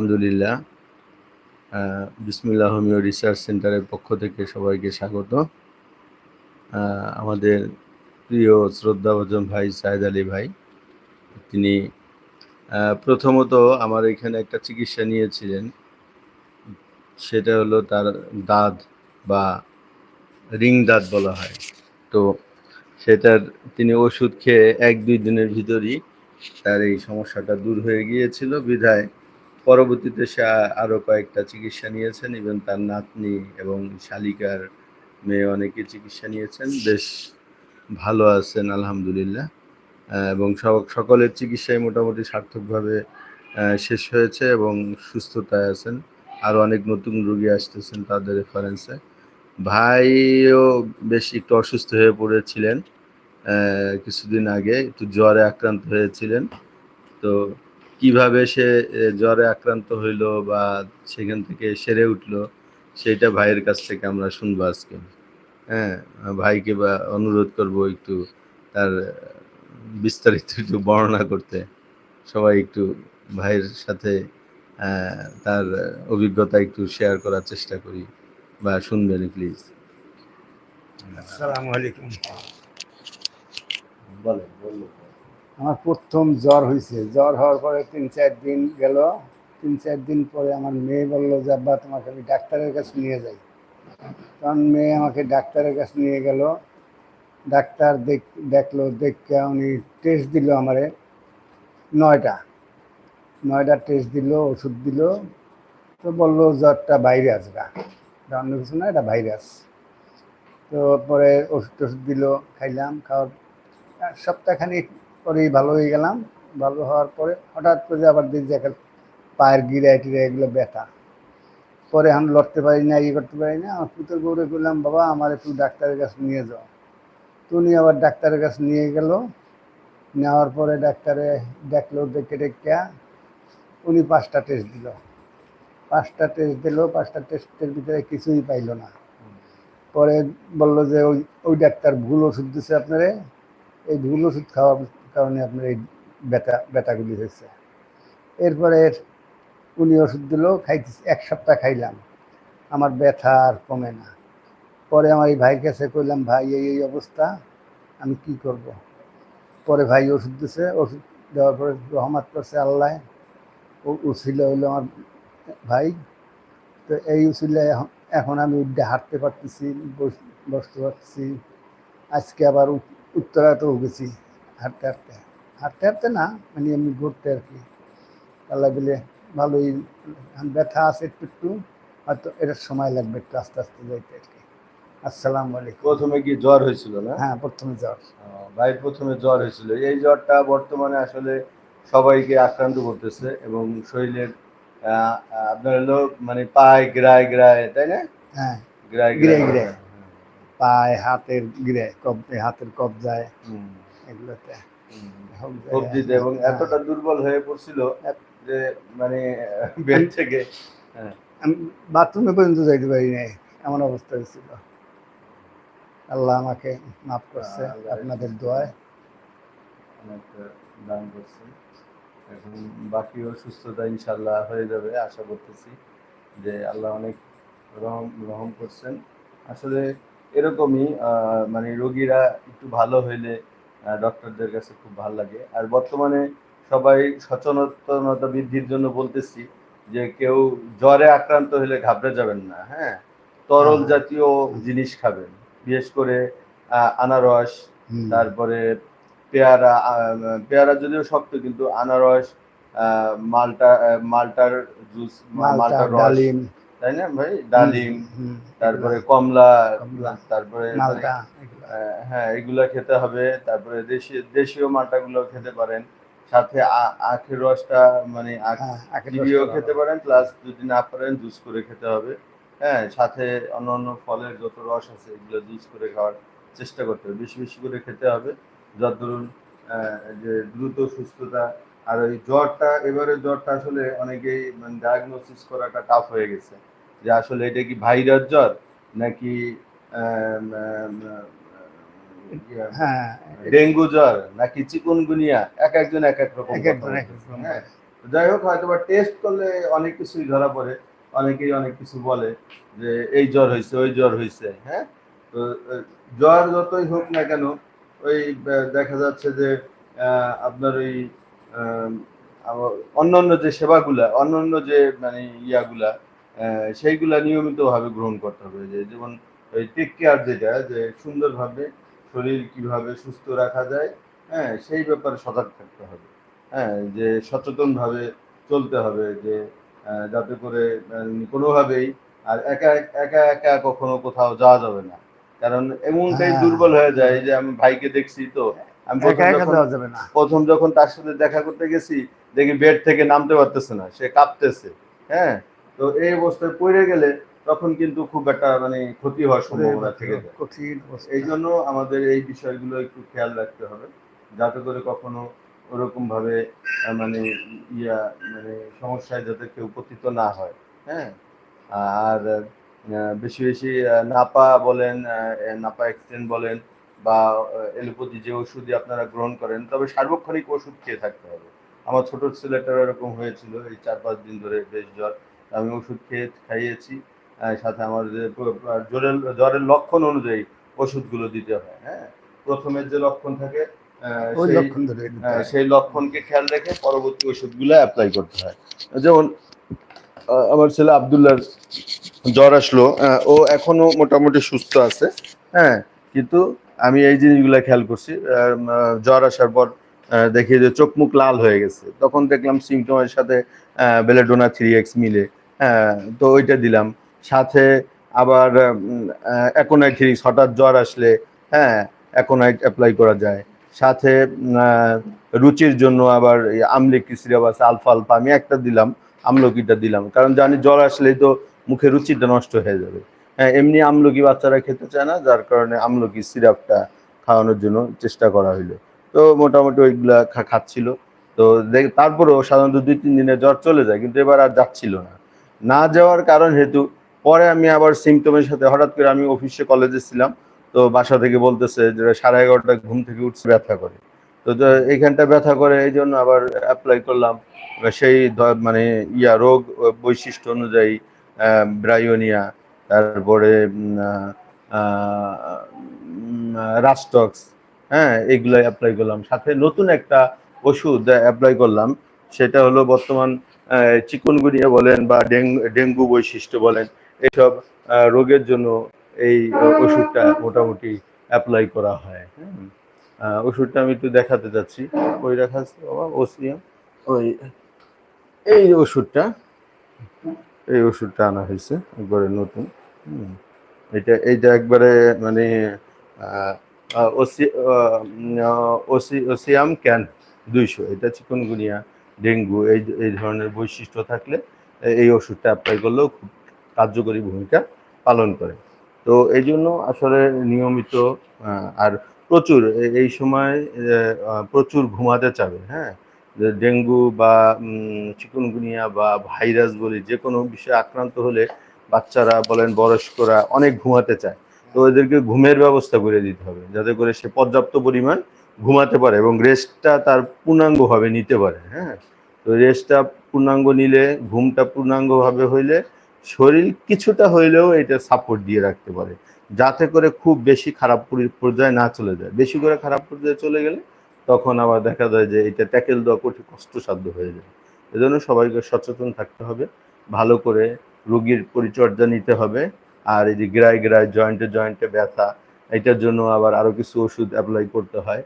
আলহামদুলিল্লাহ। বিসমিল্লাহ homeo research সেন্টারের পক্ষ থেকে সবাইকে স্বাগত। আমাদের প্রিয় শ্রদ্ধাভাজন ভাই সাহেদ আলী ভাই, তিনি প্রথমত আমার এখানে একটা চিকিৎসা নিয়েছিলেন। সেটা হলো তার দাঁত বা রিং দাঁত বলা হয়। তো সেটার তিনি ওষুধ খেয়ে এক দুই দিনের ভিতরই তার এই সমস্যাটা দূর হয়ে গিয়েছিল। বিধায় পরবর্তীতে সে আরও কয়েকটা চিকিৎসা নিয়েছেন এবং তার নাতনি এবং শালিকার মেয়ে অনেকে চিকিৎসা নিয়েছেন। বেশ ভালো আছেন, আলহামদুলিল্লাহ। এবং সকলের চিকিৎসাই মোটামুটি সার্থকভাবে শেষ হয়েছে এবং সুস্থতায় আছেন। আরও অনেক নতুন রোগী আসতেছেন তাদের রেফারেন্সে ভাইও বেশ একটু অসুস্থ হয়ে পড়েছিলেন কিছুদিন আগে। একটু জ্বরে আক্রান্ত হয়েছিলেন। তো কীভাবে সে জ্বরে আক্রান্ত হইল বা সেখান থেকে সেরে উঠল সেটা ভাইয়ের কাছ থেকে আমরা শুনব আজকে। হ্যাঁ ভাইকে বা অনুরোধ করব একটু তার বিস্তারিত একটু বর্ণনা করতে। সবাই একটু ভাইয়ের সাথে তার অভিজ্ঞতা একটু শেয়ার করার চেষ্টা করি বা শুনবেন প্লিজ আসসালামু আলাইকুম। বলেন বলুন। আমার প্রথম জ্বর হয়েছে জ্বর হওয়ার পরে তিন চার দিন গেল। তিন চার দিন পরে আমার মেয়ে বলল, যে আব্বা, তোমাকে আমি ডাক্তারের কাছে নিয়ে যাই। তখন মেয়ে আমাকে ডাক্তারের কাছে নিয়ে গেল। ডাক্তার দেখ, দেখল, দেখে উনি টেস্ট দিল আমারে। নয়টা নয়টা টেস্ট দিল, ওষুধ দিল। তো বলল, জ্বরটা ভাইরাস এটা অন্য কিছু না, এটা ভাইরাস তো পরে ওষুধ টষুধ দিল, খাইলাম, খাওয়ার আর সপ্তাহখানিক পরেই ভালো হয়ে গেলাম। ভালো হওয়ার পরে হঠাৎ করে আবার দেখি যে একটা পায়ের গিরায় টিরায় এগুলো ব্যথা। পরে আমি লড়তে পারি না ইয়ে করতে পারি না। আমার পুত্র গৌরে করলাম বাবা, আমার একটু ডাক্তারের কাছে নিয়ে যাও। তো উনি আবার ডাক্তারের কাছে নিয়ে গেল। নেওয়ার পরে ডাক্তারে দেখল, দেখে দেখে উনি পাঁচটা টেস্ট দিল। পাঁচটা টেস্ট দিল, পাঁচটা টেস্টের ভিতরে কিছুই পাইলো না। পরে বলল যে, ওই ওই ডাক্তার ভুল ওষুধ দিছে আপনারে। এই ভুল ওষুধ খাওয়ার কারণে আপনার এই ব্যথা, ব্যথাগুলি হয়েছে। এরপরে উনি ওষুধ দিল, খাইতেছি, এক সপ্তাহ খাইলাম। আমার ব্যথা আর কমে না। পরে আমার এই ভাইয়ের কাছে কইলাম, ভাই, এই এই অবস্থা, আমি কি করব। পরে ভাই ওষুধ দিছে, ওষুধ দেওয়ার পরে রহমত করছে আল্লাহ। ও উছিল হইল আমার ভাই। তো এই উচিলে এখন- আমি উঠে হাঁটতে পারতেছি, বস- বসতে পারতেছি। আজকে আবার উত- উত্তরাতেও গেছি। হাঁটতে হাঁটতে হাঁটতে হাঁটতে না মানে এমনি ঘুরতে আর কি। আল্লাহ দিলে ভালোই ব্যথা আছে একটু একটু হয়তো এটার সময় লাগবে একটু আস্তে আস্তে যাইতে আর কি। আসসালামু আলাইকুম। প্রথমে কি জ্বর হয়েছিল না? হ্যাঁ প্রথমে জ্বর। ভাইয়ের প্রথমে জ্বর হয়েছিল। এই জ্বরটা বর্তমানে আসলে সবাইকে আক্রান্ত করতেছে এবং শরীরের আপনার হলো মানে পায়ে গ্রায় গ্রায় তাই না? হ্যাঁ গ্রায় গিরায় গিরায়। পায়ে হাতের গিরে কব হাতের কবজায়। হুম, এগুলোতে। এবং হ্যাঁ। এতটা দুর্বল হয়ে পড়ছিল যে মানে বেড থেকে। হ্যাঁ, আমি বাথরুমে পর্যন্ত যাইতে পারি নাই এমন অবস্থা হয়েছিল। আল্লাহ আমাকে মাফ করছে আপনাদের দোয়ায়। দান করছে। এখন বাকিও সুস্থতা ইনশাল্লাহ হয়ে যাবে আশা করতেছি যে আল্লাহ অনেক রহম রহম করছেন। আসলে এরকমই আহ, মানে রোগীরা একটু ভালো হইলে ডক্টরদের কাছে খুব ভালো লাগে। আর বর্তমানে সবাই সচেতনতা বৃদ্ধির জন্য বলতেছি যে কেউ জ্বরে আক্রান্ত হলে ঘাবড়ে যাবেন না হ্যাঁ? তরল। জাতীয় জিনিস খাবেন বিশেষ করে আহ, আনারস তারপরে পেয়ারা পেয়ারা যদিও শক্ত কিন্তু আনারস আহ, মালটা মালটার জুস মালটা মালটার রস ডালিম তাই না ভাই? ডালিম তারপরে কমলা তারপরে। হ্যাঁ এগুলা খেতে হবে। তারপরে দেশীয় দেশীয় মালটাগুলো খেতে পারেন। সাথে আখের রসটা মানে হ্যাঁ, খেতে পারেন প্লাস যদি না পারেন জুস করে খেতে হবে। হ্যাঁ সাথে অন্য অন্য ফলের যত রস আছে এগুলো জুস করে খাওয়ার চেষ্টা করতে হবে। বেশি বেশি করে খেতে হবে। যত ধরুন যে দ্রুত সুস্থতা আর ওই জ্বরটা এবারে জ্বরটা আসলে অনেকেই মানে ডায়াগনোসিস করাটা টাফ হয়ে গেছে। যে আসলে এটা কি ভাইরাস জ্বর নাকি হ্যাঁ ডেঙ্গু জ্বর নাকি চিকুনগুনিয়া এক একজন এক এক রকম হ্যাঁ যাই হোক হয়তো বা টেস্ট করলে অনেক কিছুই ধরা পড়ে। অনেকেই অনেক কিছু বলে যে এই জ্বর হয়েছে ওই জ্বর হয়েছে হ্যাঁ? তো জ্বর যতই হোক না কেন ওই দেখা যাচ্ছে যে আহ, আপনার ওই অন্যান্য যে সেবাগুলা অন্যান্য যে মানে ইয়াগুলা সেইগুলা নিয়মিতভাবে গ্রহণ করতে হবে। যে যেমন ওই টেক কেয়ার যেটা যে সুন্দরভাবে শরীর কীভাবে সুস্থ রাখা যায় হ্যাঁ সেই ব্যাপারে সজাগ থাকতে হবে। হ্যাঁ যে সচেতনভাবে চলতে হবে যে যাতে করে কোনোভাবেই আর একা একা একা কখনো কোথাও যাওয়া যাবে না। কারণ এমনটাই হ্যাঁ। দুর্বল হয়ে যায় যে আমি ভাইকে দেখছি তো আমি প্রথম যখন তার সাথে দেখা করতে গেছি দেখি বেড থেকে নামতে পারতেছে না সে কাঁপতেছে। হ্যাঁ তো এই অবস্থায় পড়ে গেলে তখন কিন্তু খুব একটা মানে ক্ষতি হওয়ার সম্ভাবনা থেকে যায়। কঠিন এই জন্য আমাদের এই বিষয়গুলো একটু খেয়াল রাখতে হবে যাতে করে কখনো ওরকম ভাবে মানে ইয়া মানে সমস্যায় যাতে কেউ পতিত না হয় হ্যাঁ? আর বেশি বেশি নাপা বলেন নাপা এক্সটেন্ড বলেন বা এলোপ্যাথি যে ওষুধই আপনারা গ্রহণ করেন তবে সার্বক্ষণিক ওষুধ খেয়ে থাকতে হবে। আমার ছোট ছেলেটার এরকম হয়েছিল এই চার পাঁচ দিন ধরে বেশ জ্বর। আমি ওষুধ খেয়ে খাইয়েছি সাথে আমার জ্বরের জ্বরের লক্ষণ অনুযায়ী ওষুধগুলো দিতে হয় হ্যাঁ? প্রথমের যে লক্ষণ থাকে সেই- লক্ষণকে খেয়াল রেখে পরবর্তী ওষুধগুলো অ্যাপ্লাই করতে হয়। যেমন আমার ছেলে আবদুল্লার জ্বর আসলো ও এখনও মোটামুটি সুস্থ আছে হ্যাঁ? কিন্তু আমি এই জিনিসগুলো খেয়াল করছি জ্বর আসার পর দেখি যে চোখ মুখ লাল হয়ে গেছে। তখন দেখলাম সিমটমের সাথে বেলেডোনা থ্রি এক্স মিলে। তো ওইটা দিলাম। সাথে আবার অ্যাকোনাইথিরিক্স হঠাৎ জ্বর আসলে হ্যাঁ অ্যাকোনাইট অ্যাপ্লাই করা যায়। সাথে রুচির জন্য আবার আমলকি সিরাপ আছে আলফা আলফা আমি একটা দিলাম, আমলকিটা দিলাম। কারণ জানি জ্বর আসলেই তো মুখে রুচিটা নষ্ট হয়ে যাবে। হ্যাঁ এমনি আমলকি বাচ্চারা খেতে চায় না, যার কারণে আমলকি সিরাপটা খাওয়ানোর জন্য চেষ্টা করা হইল। তো মোটামুটি ওইগুলা খাচ্ছিল। তো তারপরেও সাধারণত দুই, তিন দিনে জ্বর চলে যায়, কিন্তু এবার আর যাচ্ছিল না। না যাওয়ার কারণ হেতু পরে আমি আবার সিমটমের সাথে হঠাৎ করে আমি অফিসে কলেজে ছিলাম, তো বাসা থেকে বলতেছে যে সাড়ে এগারোটা ঘুম থেকে উঠছে, ব্যথা করে। তো এইখানটা ব্যথা করে, এই জন্য আবার অ্যাপ্লাই করলাম। সেই মানে ইয়া রোগ বৈশিষ্ট্য অনুযায়ী ব্রায়োনিয়া, তারপরে রাস্টক্স হ্যাঁ এগুলো অ্যাপ্লাই করলাম। সাথে নতুন একটা ওষুধ অ্যাপ্লাই করলাম, সেটা হলো বর্তমান চিকুনগুনিয়া বলেন বা ডেঙ্গু বৈশিষ্ট্য বলেন, এসব রোগের জন্য এই ওষুধটা মোটামুটি অ্যাপ্লাই করা হয়। ওষুধটা আমি একটু দেখাতে যাচ্ছি। ওই রাখা বাবা? ওই, এই ওষুধটা এই ওষুধটা আনা হয়েছে, একবারে নতুন। এটা, এইটা একবারে মানে ওসি ওসি, ওসিয়াম ক্যান দুইশো। এটা চিকনগুনিয়া ডেঙ্গু, এই এই ধরনের বৈশিষ্ট্য থাকলে এই ওষুধটা অ্যাপ্লাই করলেও খুব কার্যকরী ভূমিকা পালন করে। তো এই জন্য আসলে নিয়মিত আর প্রচুর এই সময় প্রচুর ঘুমাতে চাবে হ্যাঁ? ডেঙ্গু বা চিকুনগুনিয়া বা ভাইরাস বলি যে কোনো বিষয়ে আক্রান্ত হলে বাচ্চারা বলেন বয়স্করা অনেক ঘুমাতে চায়। তো এদেরকে ঘুমের ব্যবস্থা করে দিতে হবে, যাতে করে সে পর্যাপ্ত পরিমাণ ঘুমাতে পারে এবং রেস্টটা তার পূর্ণাঙ্গভাবে নিতে পারে হ্যাঁ? তো রেস্টটা পূর্ণাঙ্গ নিলে, ঘুমটা পূর্ণাঙ্গভাবে হইলে, শরীর কিছুটা হইলেও এটা সাপোর্ট দিয়ে রাখতে পারে। যাতে করে খুব বেশি খারাপ পরি- পর্যায়ে না চলে যায়। বেশি করে খারাপ পর্যায়ে চলে গেলে তখন আবার দেখা যায় যে এটা ট্যাকেল দেওয়া কঠিন, কষ্টসাধ্য হয়ে যায়। এজন্য সবাইকে সচেতন থাকতে হবে। ভালো করে রোগীর পরিচর্যা নিতে হবে। আর এই যে গ্রায় গ্রায় জয়েন্টে জয়েন্টে ব্যথা, এটার জন্য আবার আরও কিছু ওষুধ অ্যাপ্লাই করতে হয়।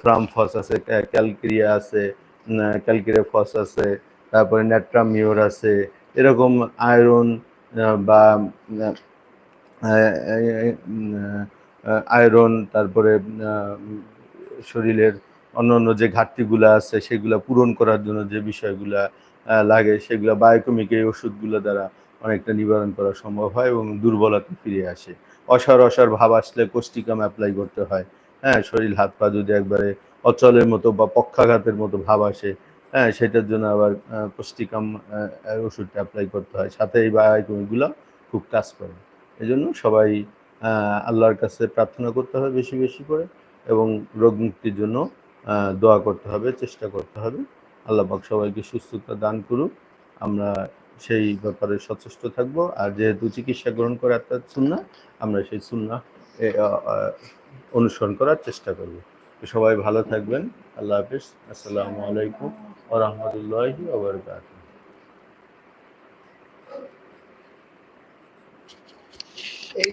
ফ্রামফস আছে ক্যা- ক্যালকেরিয়া আছে ক্যালকেরিয়া ফস আছে, তারপরে ন্যাট্রামিওর আছে, এরকম আয়রন বা আয়রন, তারপরে শরীরের অন্য অন্য যে ঘাটতিগুলো আছে, সেগুলো পূরণ করার জন্য যে বিষয়গুলা লাগে, সেগুলো বায়োকমিক এই ওষুধগুলো দ্বারা অনেকটা নিবারণ করা সম্ভব হয় এবং দুর্বলতা ফিরে আসে। অসার অসার ভাব আসলে কোষ্টিকাম অ্যাপ্লাই করতে হয়। হ্যাঁ শরীর হাত পা যদি একবারে অচলের মতো বা পক্ষাঘাতের মতো ভাব আসে হ্যাঁ সেটার জন্য আবার আহ, ওষুধটা অ্যাপ্লাই করতে হয়। সাথে এই বায়োকমিকগুলো খুব কাজ করে। এই জন্য সবাই আল্লাহর কাছে প্রার্থনা করতে হবে বেশি বেশি করে এবং রোগ মুক্তির জন্য দোয়া করতে হবে চেষ্টা করতে হবে। আল্লাহ সবাইকে সুস্থতা দান করুক। আমরা সেই ব্যাপারে সচেষ্ট থাকব। আর যেহেতু চিকিৎসা গ্রহণ করে অর্থাৎ সুন্না আমরা সেই সুন্না অনুসরণ করার চেষ্টা করব। সবাই ভালো থাকবেন। আল্লাহ হাফিজ। আসসালামু আলাইকুম ও রাহমাতুল্লাহি এই